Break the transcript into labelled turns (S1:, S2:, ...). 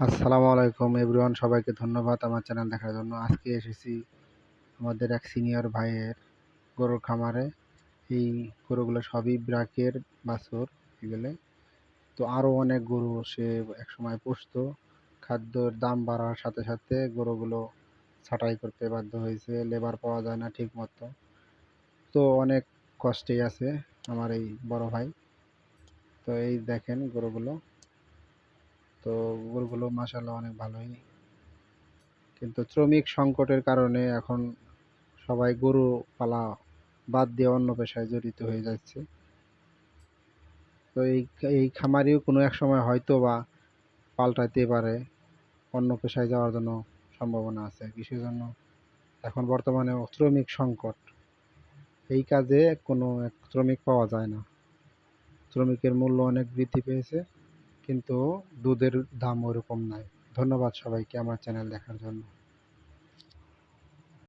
S1: আসসালামু আলাইকুম এভরিওয়ান, সবাইকে ধন্যবাদ আমার চ্যানেল দেখার জন্য। আজকে এসেছি আমাদের এক সিনিয়র ভাইয়ের গরুর খামারে। এই গরুগুলো সবই ব্রাকের বাছুর, এগুলো। তো আরও অনেক গরু সে একসময় পুষত। খাদ্যর দাম বাড়ার সাথে সাথে গরুগুলো ছাঁটাই করতে বাধ্য হয়েছে, লেবার পাওয়া যায় না ঠিক মতো তো অনেক কষ্টেই আছে আমার এই বড় ভাই। তো এই দেখেন গরুগুলো। তো গরুগুলো মাসাল্লাহ অনেক ভালোই। কিন্তু শ্রমিক সংকটের কারণে এখন সবাই গরু পালা বাদ দিয়ে অন্য পেশায় জড়িত হয়ে যাচ্ছে। তো এই এই খামারিও কোনো এক সময় হয়তো বা পাল্টাতে পারে, অন্য পেশায় যাওয়ার জন্য সম্ভাবনা আছে কিসের জন্য এখন বর্তমানে শ্রমিক সংকট। এই কাজে কোনো এক শ্রমিক পাওয়া যায় না। শ্রমিকের মূল্য অনেক বৃদ্ধি পেয়েছে। কিন্তু দুধের দাম ওরকম নাই। ধন্যবাদ সবাইকে আমার চ্যানেল দেখার জন্য।